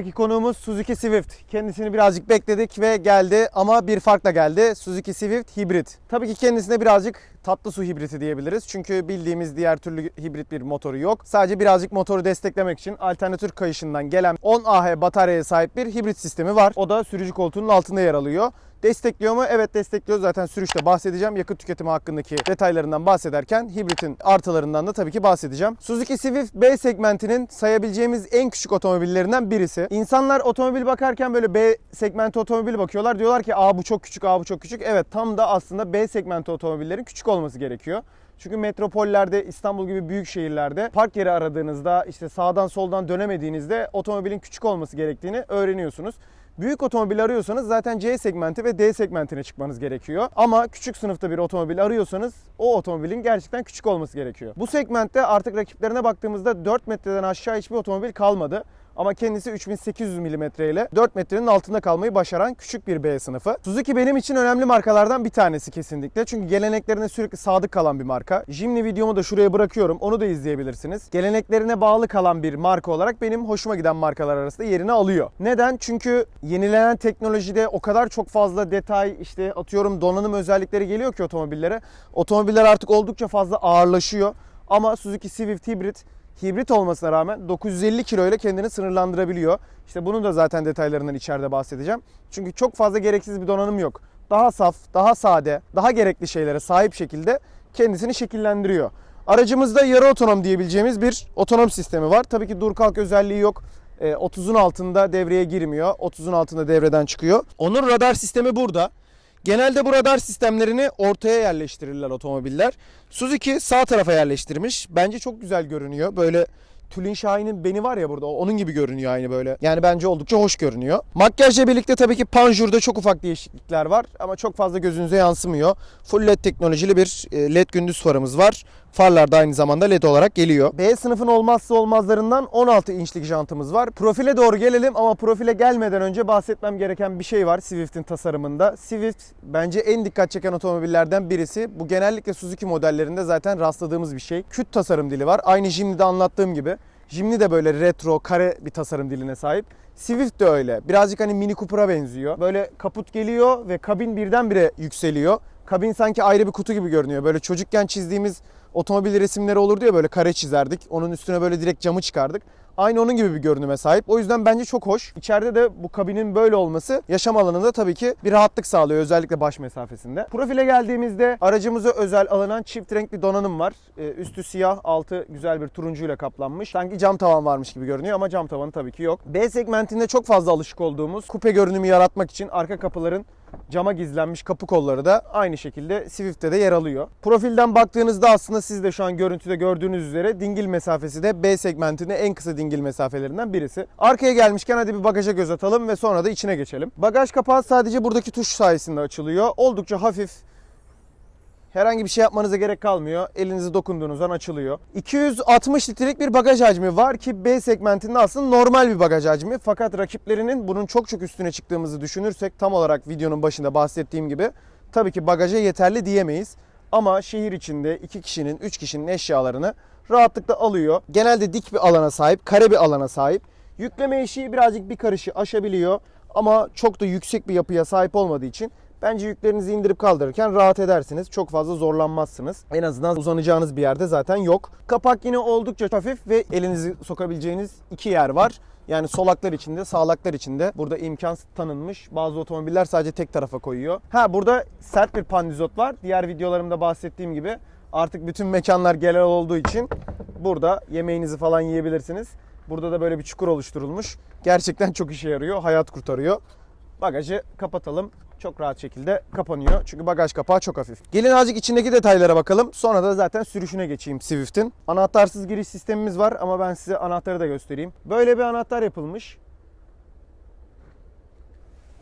Haftaki konuğumuz Suzuki Swift. Kendisini birazcık bekledik ve geldi ama bir farkla geldi. Suzuki Swift hibrit. Tabii ki kendisine birazcık tatlı su hibriti diyebiliriz. Çünkü bildiğimiz diğer türlü hibrit bir motoru yok. Sadece birazcık motoru desteklemek için alternatör kayışından gelen 10 Ah bataryaya sahip bir hibrit sistemi var. O da sürücü koltuğunun altında yer alıyor. Destekliyor mu? Evet destekliyor. Zaten sürüşte bahsedeceğim. Yakıt tüketimi hakkındaki detaylarından bahsederken hibritin artılarından da tabii ki bahsedeceğim. Suzuki Swift B segmentinin sayabileceğimiz en küçük otomobillerinden birisi. İnsanlar otomobil bakarken böyle B segmenti otomobil bakıyorlar. Diyorlar ki aa bu çok küçük, aa bu çok küçük. Evet tam da aslında B segmenti otomobillerin küçük olması gerekiyor. Çünkü metropollerde, İstanbul gibi büyük şehirlerde park yeri aradığınızda, işte sağdan soldan dönemediğinizde otomobilin küçük olması gerektiğini öğreniyorsunuz. Büyük otomobil arıyorsanız zaten C segmenti ve D segmentine çıkmanız gerekiyor. Ama küçük sınıfta bir otomobil arıyorsanız o otomobilin gerçekten küçük olması gerekiyor. Bu segmentte artık rakiplerine baktığımızda 4 metreden aşağı hiçbir otomobil kalmadı. Ama kendisi 3800 mm ile 4 metrenin altında kalmayı başaran küçük bir B sınıfı. Suzuki benim için önemli markalardan bir tanesi kesinlikle. Çünkü geleneklerine sürekli sadık kalan bir marka. Jimny videomu da şuraya bırakıyorum. Onu da izleyebilirsiniz. Geleneklerine bağlı kalan bir marka olarak benim hoşuma giden markalar arasında yerini alıyor. Neden? Çünkü yenilenen teknolojide o kadar çok fazla detay işte atıyorum donanım özellikleri geliyor ki otomobillere. Otomobiller artık oldukça fazla ağırlaşıyor. Ama Suzuki Swift Hybrid hibrit olmasına rağmen 950 kilo ile kendini sınırlandırabiliyor. İşte bunun da zaten detaylarından içeride bahsedeceğim. Çünkü çok fazla gereksiz bir donanım yok. Daha saf, daha sade, daha gerekli şeylere sahip şekilde kendisini şekillendiriyor. Aracımızda yarı otonom diyebileceğimiz bir otonom sistemi var. Tabii ki dur kalk özelliği yok. E, 30'un altında devreye girmiyor. 30'un altında devreden çıkıyor. Onun radar sistemi burada. Genelde bu radar sistemlerini ortaya yerleştirirler otomobiller. Suzuki sağ tarafa yerleştirmiş. Bence çok güzel görünüyor. Böyle Tülin Şahin'in beni var ya burada onun gibi görünüyor aynı böyle. Yani bence oldukça hoş görünüyor. Makyajla birlikte tabii ki panjurda çok ufak değişiklikler var ama çok fazla gözünüze yansımıyor. Full LED teknolojili bir e, LED gündüz farımız var. Farlar da aynı zamanda LED olarak geliyor. B sınıfın olmazsa olmazlarından 16 inçlik jantımız var. Profile doğru gelelim ama profile gelmeden önce bahsetmem gereken bir şey var Swift'in tasarımında. Swift bence en dikkat çeken otomobillerden birisi. Bu genellikle Suzuki modellerinde zaten rastladığımız bir şey. Küt tasarım dili var. Aynı Jimny'de anlattığım gibi. Jimny de böyle retro, kare bir tasarım diline sahip. Swift de öyle. Birazcık hani Mini Cooper'a benziyor. Böyle kaput geliyor ve kabin birdenbire yükseliyor. Kabin sanki ayrı bir kutu gibi görünüyor. Böyle çocukken çizdiğimiz otomobil resimleri olurdu ya böyle kare çizerdik. Onun üstüne böyle direkt camı çıkardık. Aynı onun gibi bir görünüme sahip. O yüzden bence çok hoş. İçeride de bu kabinin böyle olması yaşam alanında tabii ki bir rahatlık sağlıyor özellikle baş mesafesinde. Profile geldiğimizde aracımıza özel alınan çift renk bir donanım var. Ee, Üstü siyah, altı güzel bir turuncuyla kaplanmış. Sanki cam tavan varmış gibi görünüyor ama cam tavanı tabii ki yok. B segmentinde çok fazla alışık olduğumuz kupe görünümü yaratmak için arka kapıların cama gizlenmiş kapı kolları da aynı şekilde Swift'te de yer alıyor. Profilden baktığınızda aslında siz de şu an görüntüde gördüğünüz üzere dingil mesafesi de B segmentinde en kısa dingil mesafelerinden birisi. Arkaya gelmişken hadi bir bagaja göz atalım ve sonra da içine geçelim. Bagaj kapağı sadece buradaki tuş sayesinde açılıyor. Oldukça hafif, Herhangi bir şey yapmanıza gerek kalmıyor. Elinizi dokunduğunuz an açılıyor. 260 litrelik bir bagaj hacmi var ki B segmentinde aslında normal bir bagaj hacmi. Fakat rakiplerinin bunun çok çok üstüne çıktığımızı düşünürsek tam olarak videonun başında bahsettiğim gibi tabii ki bagaja yeterli diyemeyiz. Ama şehir içinde 2 kişinin 3 kişinin eşyalarını rahatlıkla alıyor. Genelde dik bir alana sahip, kare bir alana sahip. Yükleme eşiği birazcık bir karışı aşabiliyor. Ama çok da yüksek bir yapıya sahip olmadığı için Bence yüklerinizi indirip kaldırırken rahat edersiniz. Çok fazla zorlanmazsınız. En azından uzanacağınız bir yerde zaten yok. Kapak yine oldukça hafif ve elinizi sokabileceğiniz iki yer var. Yani solaklar içinde, sağlaklar içinde burada imkan tanınmış. Bazı otomobiller sadece tek tarafa koyuyor. Ha burada sert bir pandizot var. Diğer videolarımda bahsettiğim gibi artık bütün mekanlar genel olduğu için burada yemeğinizi falan yiyebilirsiniz. Burada da böyle bir çukur oluşturulmuş. Gerçekten çok işe yarıyor, hayat kurtarıyor. Bagajı kapatalım. Çok rahat şekilde kapanıyor. Çünkü bagaj kapağı çok hafif. Gelin azıcık içindeki detaylara bakalım. Sonra da zaten sürüşüne geçeyim Swift'in. Anahtarsız giriş sistemimiz var ama ben size anahtarı da göstereyim. Böyle bir anahtar yapılmış.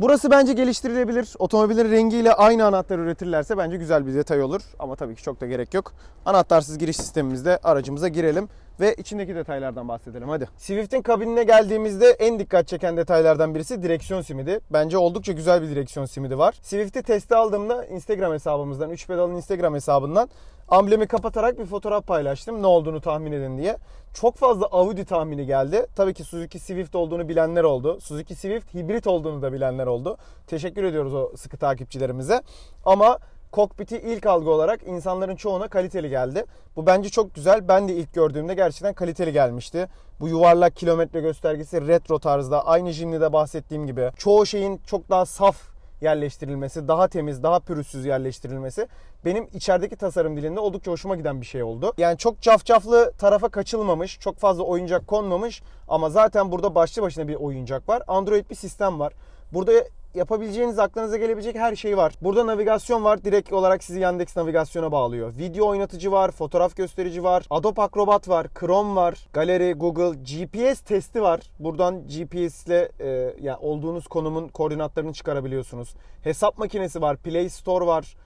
Burası bence geliştirilebilir. Otomobilin rengiyle aynı anahtar üretirlerse bence güzel bir detay olur. Ama tabii ki çok da gerek yok. Anahtarsız giriş sistemimizde aracımıza girelim ve içindeki detaylardan bahsedelim hadi. Swift'in kabinine geldiğimizde en dikkat çeken detaylardan birisi direksiyon simidi. Bence oldukça güzel bir direksiyon simidi var. Swift'i teste aldığımda Instagram hesabımızdan, 3 pedalın Instagram hesabından Amblemi kapatarak bir fotoğraf paylaştım ne olduğunu tahmin edin diye. Çok fazla Audi tahmini geldi. Tabii ki Suzuki Swift olduğunu bilenler oldu. Suzuki Swift hibrit olduğunu da bilenler oldu. Teşekkür ediyoruz o sıkı takipçilerimize. Ama kokpiti ilk algı olarak insanların çoğuna kaliteli geldi. Bu bence çok güzel. Ben de ilk gördüğümde gerçekten kaliteli gelmişti. Bu yuvarlak kilometre göstergesi retro tarzda aynı Jimny'de bahsettiğim gibi. Çoğu şeyin çok daha saf yerleştirilmesi, daha temiz, daha pürüzsüz yerleştirilmesi benim içerideki tasarım dilinde oldukça hoşuma giden bir şey oldu. Yani çok cafcaflı tarafa kaçılmamış, çok fazla oyuncak konmamış ama zaten burada başlı başına bir oyuncak var. Android bir sistem var. Burada yapabileceğiniz aklınıza gelebilecek her şey var. Burada navigasyon var. Direkt olarak sizi Yandex navigasyona bağlıyor. Video oynatıcı var, fotoğraf gösterici var, Adobe Acrobat var, Chrome var, Galeri, Google, GPS testi var. Buradan GPS ile e, yani olduğunuz konumun koordinatlarını çıkarabiliyorsunuz. Hesap makinesi var, Play Store var,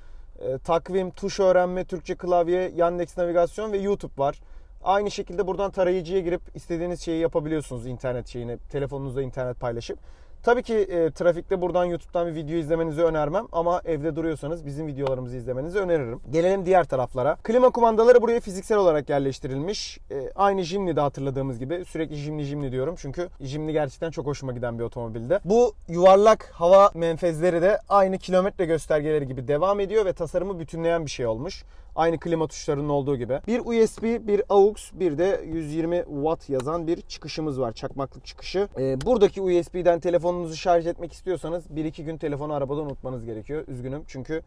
e, takvim, tuş öğrenme, Türkçe klavye, Yandex navigasyon ve YouTube var. Aynı şekilde buradan tarayıcıya girip istediğiniz şeyi yapabiliyorsunuz internet şeyini, telefonunuzda internet paylaşıp. Tabii ki e, trafikte buradan YouTube'dan bir video izlemenizi önermem ama evde duruyorsanız bizim videolarımızı izlemenizi öneririm. Gelelim diğer taraflara. Klima kumandaları buraya fiziksel olarak yerleştirilmiş. E, aynı Jimny'de hatırladığımız gibi sürekli Jimny Jimny diyorum çünkü Jimny gerçekten çok hoşuma giden bir otomobilde. Bu yuvarlak hava menfezleri de aynı kilometre göstergeleri gibi devam ediyor ve tasarımı bütünleyen bir şey olmuş. Aynı klima tuşlarının olduğu gibi. Bir USB, bir AUX, bir de 120 Watt yazan bir çıkışımız var. Çakmaklık çıkışı. Ee, buradaki USB'den telefonunuzu şarj etmek istiyorsanız 1-2 gün telefonu arabada unutmanız gerekiyor. Üzgünüm çünkü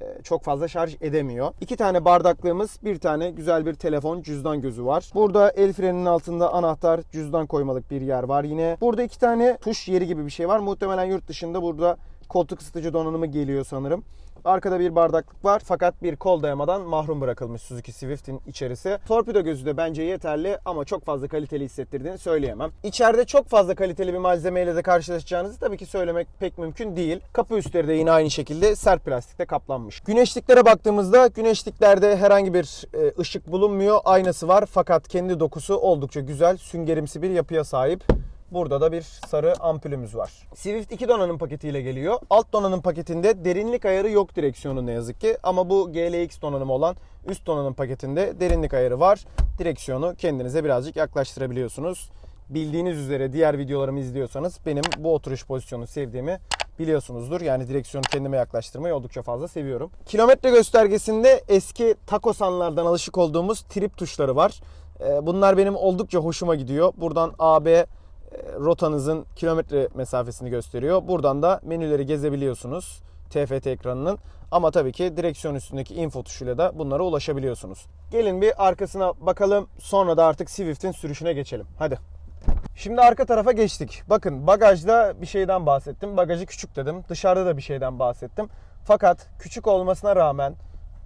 e, çok fazla şarj edemiyor. İki tane bardaklığımız, bir tane güzel bir telefon cüzdan gözü var. Burada el freninin altında anahtar, cüzdan koymalık bir yer var yine. Burada iki tane tuş yeri gibi bir şey var. Muhtemelen yurt dışında burada koltuk ısıtıcı donanımı geliyor sanırım. Arkada bir bardaklık var fakat bir kol dayamadan mahrum bırakılmış Suzuki Swift'in içerisi. Torpido gözü de bence yeterli ama çok fazla kaliteli hissettirdiğini söyleyemem. İçeride çok fazla kaliteli bir malzemeyle de karşılaşacağınızı tabii ki söylemek pek mümkün değil. Kapı üstleri de yine aynı şekilde sert plastikte kaplanmış. Güneşliklere baktığımızda güneşliklerde herhangi bir e, ışık bulunmuyor. Aynası var fakat kendi dokusu oldukça güzel, süngerimsi bir yapıya sahip. Burada da bir sarı ampulümüz var. Swift 2 donanım paketiyle geliyor. Alt donanım paketinde derinlik ayarı yok direksiyonu ne yazık ki. Ama bu GLX donanımı olan üst donanım paketinde derinlik ayarı var. Direksiyonu kendinize birazcık yaklaştırabiliyorsunuz. Bildiğiniz üzere diğer videolarımı izliyorsanız benim bu oturuş pozisyonu sevdiğimi biliyorsunuzdur. Yani direksiyonu kendime yaklaştırmayı oldukça fazla seviyorum. Kilometre göstergesinde eski takosanlardan alışık olduğumuz trip tuşları var. Ee, Bunlar benim oldukça hoşuma gidiyor. Buradan AB rotanızın kilometre mesafesini gösteriyor. Buradan da menüleri gezebiliyorsunuz TFT ekranının. Ama tabii ki direksiyon üstündeki info tuşuyla da bunlara ulaşabiliyorsunuz. Gelin bir arkasına bakalım. Sonra da artık Swift'in sürüşüne geçelim. Hadi. Şimdi arka tarafa geçtik. Bakın bagajda bir şeyden bahsettim. Bagajı küçük dedim. Dışarıda da bir şeyden bahsettim. Fakat küçük olmasına rağmen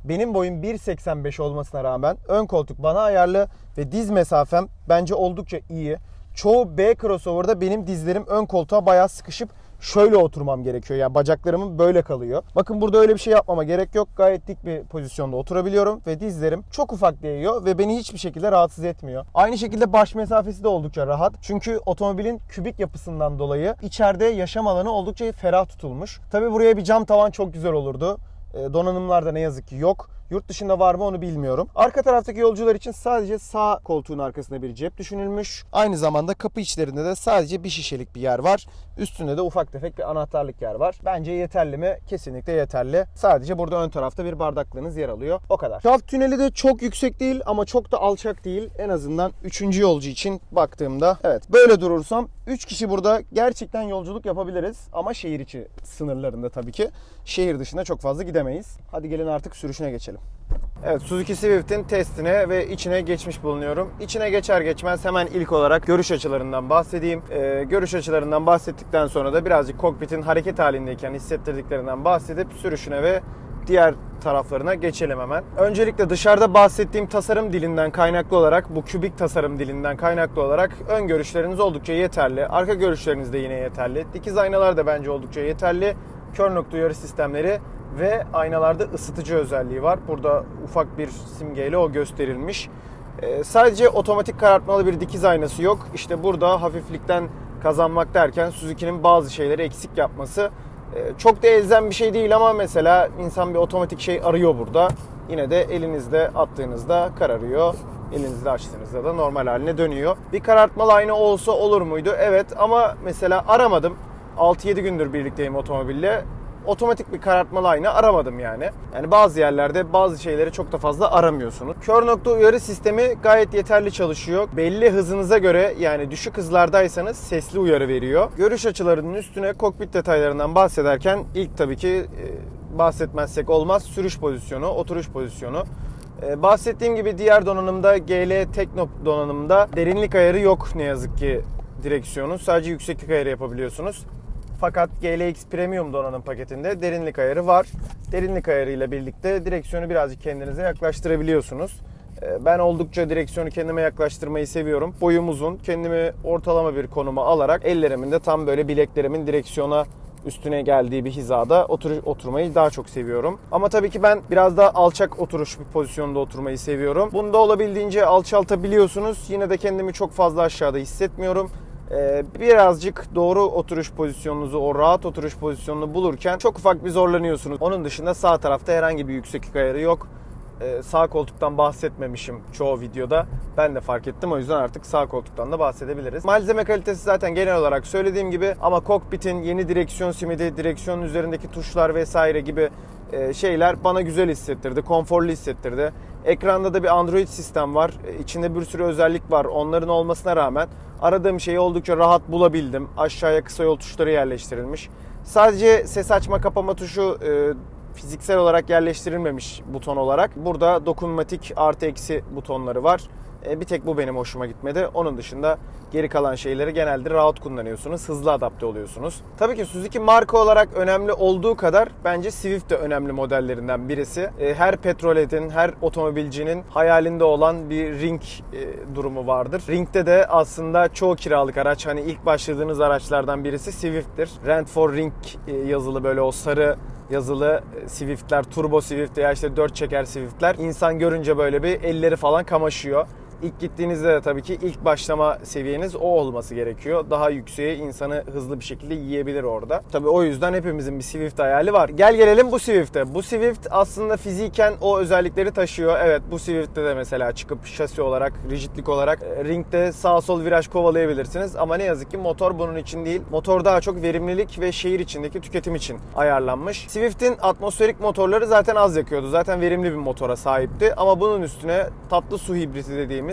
benim boyum 1.85 olmasına rağmen ön koltuk bana ayarlı ve diz mesafem bence oldukça iyi. Çoğu B crossover'da benim dizlerim ön koltuğa bayağı sıkışıp şöyle oturmam gerekiyor. Yani bacaklarımın böyle kalıyor. Bakın burada öyle bir şey yapmama gerek yok. Gayet dik bir pozisyonda oturabiliyorum ve dizlerim çok ufak değiyor ve beni hiçbir şekilde rahatsız etmiyor. Aynı şekilde baş mesafesi de oldukça rahat. Çünkü otomobilin kübik yapısından dolayı içeride yaşam alanı oldukça ferah tutulmuş. Tabi buraya bir cam tavan çok güzel olurdu. E, Donanımlarda ne yazık ki yok. Yurt dışında var mı onu bilmiyorum. Arka taraftaki yolcular için sadece sağ koltuğun arkasında bir cep düşünülmüş. Aynı zamanda kapı içlerinde de sadece bir şişelik bir yer var. Üstünde de ufak tefek bir anahtarlık yer var. Bence yeterli mi? Kesinlikle yeterli. Sadece burada ön tarafta bir bardaklığınız yer alıyor. O kadar. Şaft tüneli de çok yüksek değil ama çok da alçak değil. En azından 3. yolcu için baktığımda evet böyle durursam 3 kişi burada gerçekten yolculuk yapabiliriz ama şehir içi sınırlarında tabii ki. Şehir dışında çok fazla gidemeyiz. Hadi gelin artık sürüşüne geçelim. Evet Suzuki Swift'in testine ve içine geçmiş bulunuyorum. İçine geçer geçmez hemen ilk olarak görüş açılarından bahsedeyim. Ee, görüş açılarından bahsettikten sonra da birazcık kokpitin hareket halindeyken hissettirdiklerinden bahsedip sürüşüne ve diğer taraflarına geçelim hemen. Öncelikle dışarıda bahsettiğim tasarım dilinden kaynaklı olarak bu kübik tasarım dilinden kaynaklı olarak ön görüşleriniz oldukça yeterli. Arka görüşleriniz de yine yeterli. Dikiz aynalar da bence oldukça yeterli. Kör nokta uyarı sistemleri ve aynalarda ısıtıcı özelliği var. Burada ufak bir simgeyle o gösterilmiş. Ee, sadece otomatik karartmalı bir dikiz aynası yok. İşte burada hafiflikten kazanmak derken Suzuki'nin bazı şeyleri eksik yapması E, Çok da elzem bir şey değil ama mesela insan bir otomatik şey arıyor burada. Yine de elinizde attığınızda kararıyor. Elinizde açtığınızda da normal haline dönüyor. Bir karartmalı ayna olsa olur muydu? Evet ama mesela aramadım. 6-7 gündür birlikteyim otomobille. Otomatik bir karartmalı ayna aramadım yani. Yani bazı yerlerde bazı şeyleri çok da fazla aramıyorsunuz. Kör nokta uyarı sistemi gayet yeterli çalışıyor. Belli hızınıza göre yani düşük hızlardaysanız sesli uyarı veriyor. Görüş açılarının üstüne kokpit detaylarından bahsederken ilk tabii ki e, bahsetmezsek olmaz sürüş pozisyonu, oturuş pozisyonu. Ee, Bahsettiğim gibi diğer donanımda GL Tekno donanımda derinlik ayarı yok ne yazık ki direksiyonun. Sadece yükseklik ayarı yapabiliyorsunuz. Fakat GLX Premium donanım paketinde derinlik ayarı var. Derinlik ayarı ile birlikte direksiyonu birazcık kendinize yaklaştırabiliyorsunuz. Ee, Ben oldukça direksiyonu kendime yaklaştırmayı seviyorum. Boyum uzun. Kendimi ortalama bir konuma alarak ellerimin de tam böyle bileklerimin direksiyona üstüne geldiği bir hizada otur oturmayı daha çok seviyorum. Ama tabii ki ben biraz daha alçak oturuş bir pozisyonda oturmayı seviyorum. Bunda olabildiğince alçaltabiliyorsunuz. Yine de kendimi çok fazla aşağıda hissetmiyorum. Ee, birazcık doğru oturuş pozisyonunuzu, o rahat oturuş pozisyonunu bulurken çok ufak bir zorlanıyorsunuz. Onun dışında sağ tarafta herhangi bir yükseklik ayarı yok. Ee, sağ koltuktan bahsetmemişim çoğu videoda. Ben de fark ettim o yüzden artık sağ koltuktan da bahsedebiliriz. Malzeme kalitesi zaten genel olarak söylediğim gibi ama kokpitin yeni direksiyon simidi, direksiyonun üzerindeki tuşlar vesaire gibi e, şeyler bana güzel hissettirdi, konforlu hissettirdi. Ekranda da bir Android sistem var. E, İçinde bir sürü özellik var. Onların olmasına rağmen aradığım şeyi oldukça rahat bulabildim. Aşağıya kısa yol tuşları yerleştirilmiş. Sadece ses açma kapama tuşu e, fiziksel olarak yerleştirilmemiş buton olarak. Burada dokunmatik artı eksi butonları var. E, Bir tek bu benim hoşuma gitmedi. Onun dışında geri kalan şeyleri genelde rahat kullanıyorsunuz. Hızlı adapte oluyorsunuz. Tabii ki Suzuki marka olarak önemli olduğu kadar bence Swift de önemli modellerinden birisi. E, Her petroletin, her otomobilcinin hayalinde olan bir ring e, durumu vardır. Ring'de de aslında çoğu kiralık araç hani ilk başladığınız araçlardan birisi Swift'tir. Rent for Ring yazılı böyle o sarı yazılı Swift'ler, turbo Swift veya işte 4 çeker Swift'ler insan görünce böyle bir elleri falan kamaşıyor. İlk gittiğinizde de tabii ki ilk başlama seviyeniz o olması gerekiyor. Daha yükseğe insanı hızlı bir şekilde yiyebilir orada. Tabii o yüzden hepimizin bir Swift hayali var. Gel gelelim bu Swift'e. Bu Swift aslında fiziken o özellikleri taşıyor. Evet bu Swift'te de mesela çıkıp şasi olarak, rigidlik olarak e, ringde sağ sol viraj kovalayabilirsiniz. Ama ne yazık ki motor bunun için değil. Motor daha çok verimlilik ve şehir içindeki tüketim için ayarlanmış. Swift'in atmosferik motorları zaten az yakıyordu. Zaten verimli bir motora sahipti. Ama bunun üstüne tatlı su hibriti dediğimiz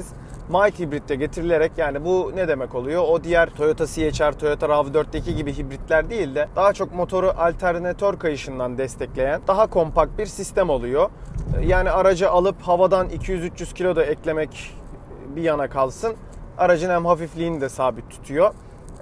mild hibrit de getirilerek yani bu ne demek oluyor? O diğer Toyota CHR, Toyota RAV4'teki gibi hibritler değil de daha çok motoru alternatör kayışından destekleyen daha kompakt bir sistem oluyor. Yani aracı alıp havadan 200-300 kilo da eklemek bir yana kalsın. Aracın hem hafifliğini de sabit tutuyor.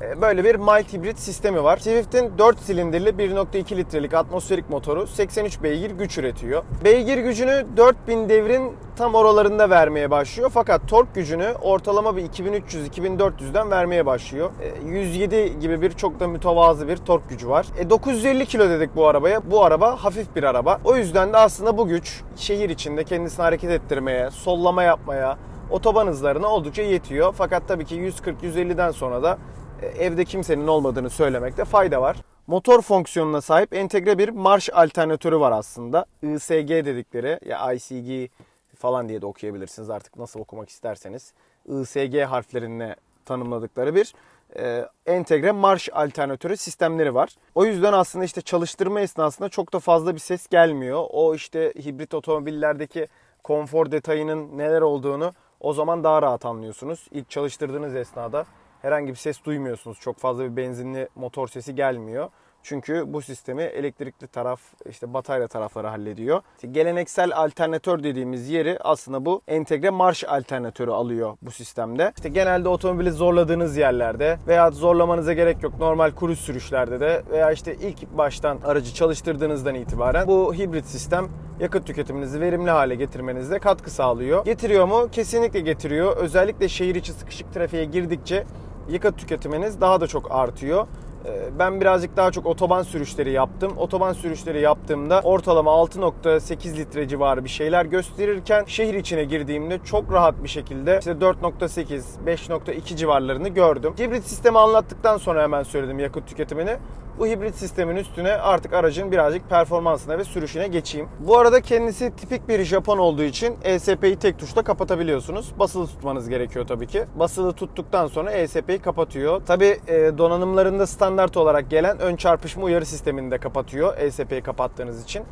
E, Böyle bir mild hibrit sistemi var. Swift'in 4 silindirli 1.2 litrelik atmosferik motoru 83 beygir güç üretiyor. Beygir gücünü 4000 devrin tam oralarında vermeye başlıyor. Fakat tork gücünü ortalama bir 2300-2400'den vermeye başlıyor. E, 107 gibi bir çok da mütevazı bir tork gücü var. E, 950 kilo dedik bu arabaya. Bu araba hafif bir araba. O yüzden de aslında bu güç şehir içinde kendisini hareket ettirmeye, sollama yapmaya, otoban hızlarına oldukça yetiyor. Fakat tabii ki 140-150'den sonra da evde kimsenin olmadığını söylemekte fayda var. Motor fonksiyonuna sahip entegre bir marş alternatörü var aslında. ISG dedikleri ya ICG falan diye de okuyabilirsiniz artık nasıl okumak isterseniz. ISG harflerine tanımladıkları bir e, entegre marş alternatörü sistemleri var. O yüzden aslında işte çalıştırma esnasında çok da fazla bir ses gelmiyor. O işte hibrit otomobillerdeki konfor detayının neler olduğunu o zaman daha rahat anlıyorsunuz. İlk çalıştırdığınız esnada herhangi bir ses duymuyorsunuz. Çok fazla bir benzinli motor sesi gelmiyor. Çünkü bu sistemi elektrikli taraf, işte batarya tarafları hallediyor. İşte geleneksel alternatör dediğimiz yeri aslında bu entegre marş alternatörü alıyor bu sistemde. İşte genelde otomobili zorladığınız yerlerde veya zorlamanıza gerek yok. Normal kuru sürüşlerde de veya işte ilk baştan aracı çalıştırdığınızdan itibaren bu hibrit sistem yakıt tüketiminizi verimli hale getirmenizde katkı sağlıyor. Getiriyor mu? Kesinlikle getiriyor. Özellikle şehir içi sıkışık trafiğe girdikçe yakıt tüketiminiz daha da çok artıyor. Ee, Ben birazcık daha çok otoban sürüşleri yaptım. Otoban sürüşleri yaptığımda ortalama 6.8 litre civarı bir şeyler gösterirken şehir içine girdiğimde çok rahat bir şekilde işte 4.8, 5.2 civarlarını gördüm. Hibrit sistemi anlattıktan sonra hemen söyledim yakıt tüketimini. Bu hibrit sistemin üstüne artık aracın birazcık performansına ve sürüşüne geçeyim. Bu arada kendisi tipik bir Japon olduğu için ESP'yi tek tuşla kapatabiliyorsunuz. Basılı tutmanız gerekiyor tabii ki. Basılı tuttuktan sonra ESP'yi kapatıyor. Tabii e, donanımlarında standart olarak gelen ön çarpışma uyarı sistemini de kapatıyor ESP'yi kapattığınız için.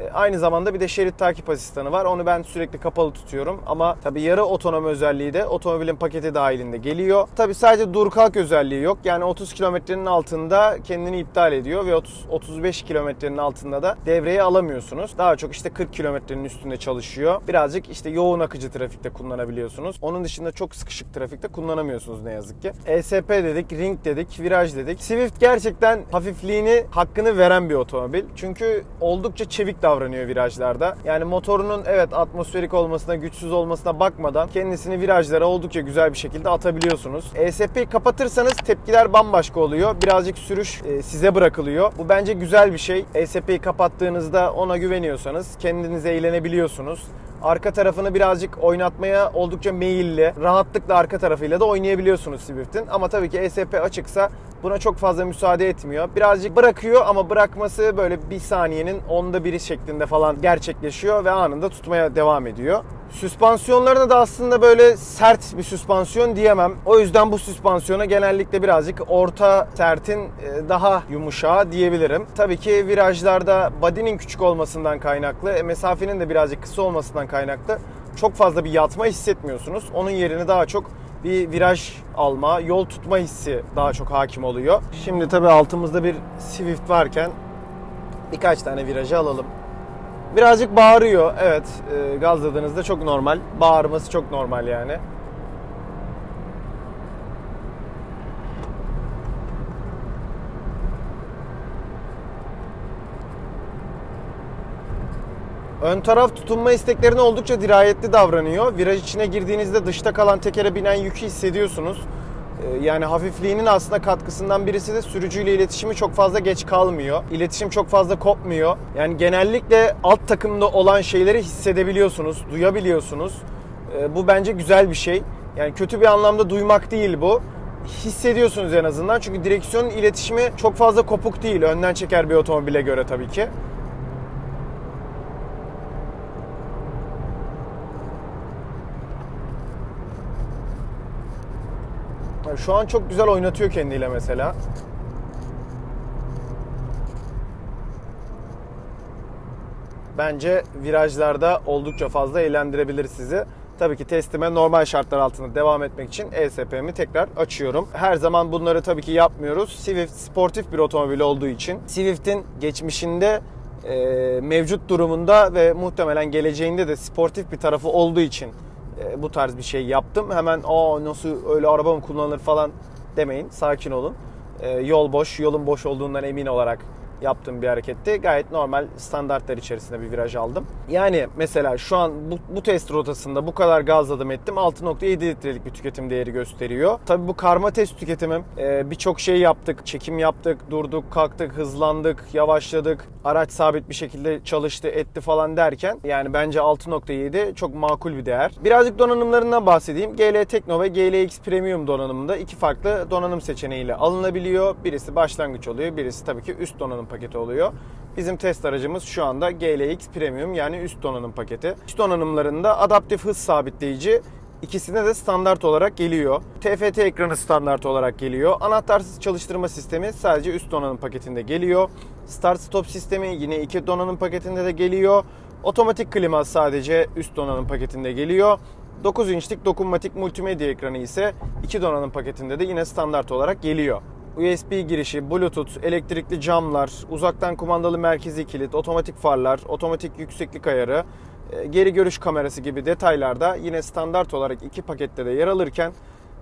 E, Aynı zamanda bir de şerit takip asistanı var. Onu ben sürekli kapalı tutuyorum. Ama tabii yarı otonom özelliği de otomobilin paketi dahilinde geliyor. Tabii sadece dur kalk özelliği yok. Yani 30 kilometrenin altında kendini iptal ediyor ve 30 35 kilometrenin altında da devreye alamıyorsunuz. Daha çok işte 40 kilometrenin üstünde çalışıyor. Birazcık işte yoğun akıcı trafikte kullanabiliyorsunuz. Onun dışında çok sıkışık trafikte kullanamıyorsunuz ne yazık ki. ESP dedik, ring dedik, viraj dedik. Swift gerçekten hafifliğini, hakkını veren bir otomobil. Çünkü oldukça çevik davranıyor virajlarda. Yani motorunun evet atmosferik olmasına, güçsüz olmasına bakmadan kendisini virajlara oldukça güzel bir şekilde atabiliyorsunuz. ESP'yi kapatırsanız tepkiler bambaşka oluyor. Birazcık sürüş e, size bırakılıyor. Bu bence güzel bir şey. ESP'yi kapattığınızda ona güveniyorsanız kendinize eğlenebiliyorsunuz. Arka tarafını birazcık oynatmaya oldukça meyilli, rahatlıkla arka tarafıyla da oynayabiliyorsunuz Swift'in. Ama tabii ki ESP açıksa buna çok fazla müsaade etmiyor. Birazcık bırakıyor ama bırakması böyle bir saniyenin onda biri şeklinde falan gerçekleşiyor ve anında tutmaya devam ediyor. Süspansiyonlarına da aslında böyle sert bir süspansiyon diyemem. O yüzden bu süspansiyona genellikle birazcık orta sertin e, daha yumuşağı diyebilirim. Tabii ki virajlarda body'nin küçük olmasından kaynaklı, e, mesafenin de birazcık kısa olmasından kaynaklı çok fazla bir yatma hissetmiyorsunuz. Onun yerine daha çok bir viraj alma, yol tutma hissi daha çok hakim oluyor. Şimdi tabii altımızda bir Swift varken birkaç tane virajı alalım. Birazcık bağırıyor. Evet, e, gazladığınızda çok normal. Bağırması çok normal yani. Ön taraf tutunma isteklerine oldukça dirayetli davranıyor. Viraj içine girdiğinizde dışta kalan tekere binen yükü hissediyorsunuz. Ee, Yani hafifliğinin aslında katkısından birisi de sürücüyle iletişimi çok fazla geç kalmıyor. İletişim çok fazla kopmuyor. Yani genellikle alt takımda olan şeyleri hissedebiliyorsunuz, duyabiliyorsunuz. Ee, Bu bence güzel bir şey. Yani kötü bir anlamda duymak değil bu. Hissediyorsunuz en azından. Çünkü direksiyonun iletişimi çok fazla kopuk değil. Önden çeker bir otomobile göre tabii ki. Yani Şu an çok güzel oynatıyor kendiyle mesela. Bence virajlarda oldukça fazla eğlendirebilir sizi. Tabii ki testime normal şartlar altında devam etmek için ESP'mi tekrar açıyorum. Her zaman bunları tabii ki yapmıyoruz. Swift sportif bir otomobil olduğu için Swift'in geçmişinde e, mevcut durumunda ve muhtemelen geleceğinde de sportif bir tarafı olduğu için e, bu tarz bir şey yaptım. Hemen aa nasıl öyle araba mı kullanılır falan demeyin. Sakin olun. E, yol boş, yolun boş olduğundan emin olarak yaptığım bir hareketti. Gayet normal standartlar içerisinde bir viraj aldım. Yani mesela şu an bu, bu test rotasında bu kadar gazladım ettim. 6.7 litrelik bir tüketim değeri gösteriyor. Tabii bu karma test tüketimim. Ee, Birçok şey yaptık. Çekim yaptık, durduk, kalktık, hızlandık, yavaşladık. Araç sabit bir şekilde çalıştı, etti falan derken yani bence 6.7 çok makul bir değer. Birazcık donanımlarından bahsedeyim. GL Tekno ve GLX Premium donanımında iki farklı donanım seçeneğiyle alınabiliyor. Birisi başlangıç oluyor, birisi tabii ki üst donanım paketi oluyor. Bizim test aracımız şu anda GLX Premium yani üst donanım paketi. Üst donanımlarında adaptif hız sabitleyici İkisine de standart olarak geliyor. TFT ekranı standart olarak geliyor. Anahtarsız çalıştırma sistemi sadece üst donanım paketinde geliyor. Start stop sistemi yine iki donanım paketinde de geliyor. Otomatik klima sadece üst donanım paketinde geliyor. 9 inçlik dokunmatik multimedya ekranı ise iki donanım paketinde de yine standart olarak geliyor. USB girişi, Bluetooth, elektrikli camlar, uzaktan kumandalı merkezi kilit, otomatik farlar, otomatik yükseklik ayarı, e, geri görüş kamerası gibi detaylarda yine standart olarak iki pakette de yer alırken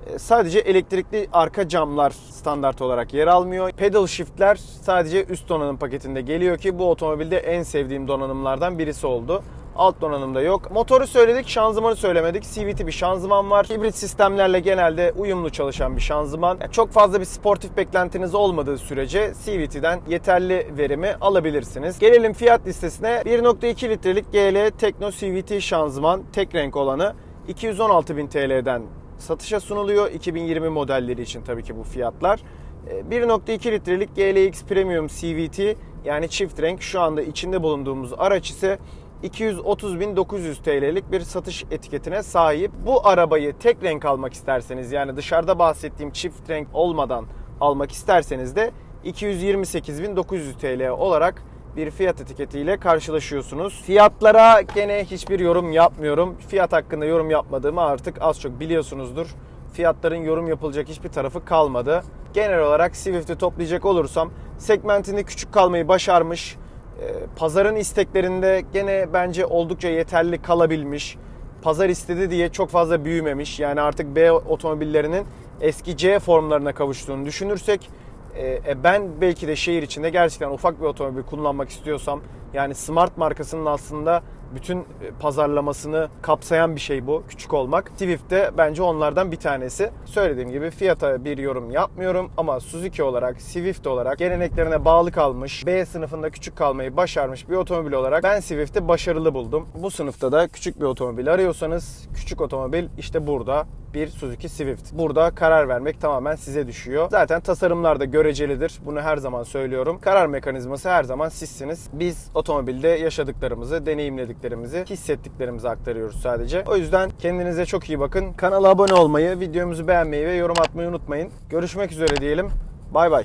e, sadece elektrikli arka camlar standart olarak yer almıyor. Pedal shift'ler sadece üst donanım paketinde geliyor ki bu otomobilde en sevdiğim donanımlardan birisi oldu. Alt donanımda yok. Motoru söyledik, şanzımanı söylemedik. CVT bir şanzıman var. Hibrit sistemlerle genelde uyumlu çalışan bir şanzıman. Yani çok fazla bir sportif beklentiniz olmadığı sürece CVT'den yeterli verimi alabilirsiniz. Gelelim fiyat listesine. 1.2 litrelik GL Tekno CVT şanzıman tek renk olanı 216.000 TL'den satışa sunuluyor. 2020 modelleri için tabii ki bu fiyatlar. Ee, 1.2 litrelik GLX Premium CVT yani çift renk şu anda içinde bulunduğumuz araç ise 230.900 TL'lik bir satış etiketine sahip. Bu arabayı tek renk almak isterseniz yani dışarıda bahsettiğim çift renk olmadan almak isterseniz de 228.900 TL olarak bir fiyat etiketiyle karşılaşıyorsunuz. Fiyatlara gene hiçbir yorum yapmıyorum. Fiyat hakkında yorum yapmadığımı artık az çok biliyorsunuzdur. Fiyatların yorum yapılacak hiçbir tarafı kalmadı. Genel olarak Swift'i toplayacak olursam segmentinde küçük kalmayı başarmış. Ee, Pazarın isteklerinde gene bence oldukça yeterli kalabilmiş. Pazar istedi diye çok fazla büyümemiş. Yani artık B otomobillerinin eski C formlarına kavuştuğunu düşünürsek e, e, ben belki de şehir içinde gerçekten ufak bir otomobil kullanmak istiyorsam yani Smart markasının aslında bütün e, pazarlamasını kapsayan bir şey bu. Küçük olmak. Swift de bence onlardan bir tanesi. Söylediğim gibi fiyata bir yorum yapmıyorum ama Suzuki olarak, Swift olarak geleneklerine bağlı kalmış, B sınıfında küçük kalmayı başarmış bir otomobil olarak ben Swift'i başarılı buldum. Bu sınıfta da küçük bir otomobil arıyorsanız küçük otomobil işte burada bir Suzuki Swift. Burada karar vermek tamamen size düşüyor. Zaten tasarımlar da görecelidir. Bunu her zaman söylüyorum. Karar mekanizması her zaman sizsiniz. Biz otomobilde yaşadıklarımızı, deneyimlediklerimizi, hissettiklerimizi aktarıyoruz sadece. O yüzden kendinize çok iyi bakın. Kanala abone olmayı, videomuzu beğenmeyi ve yorum atmayı unutmayın. Görüşmek üzere diyelim. Bay bay.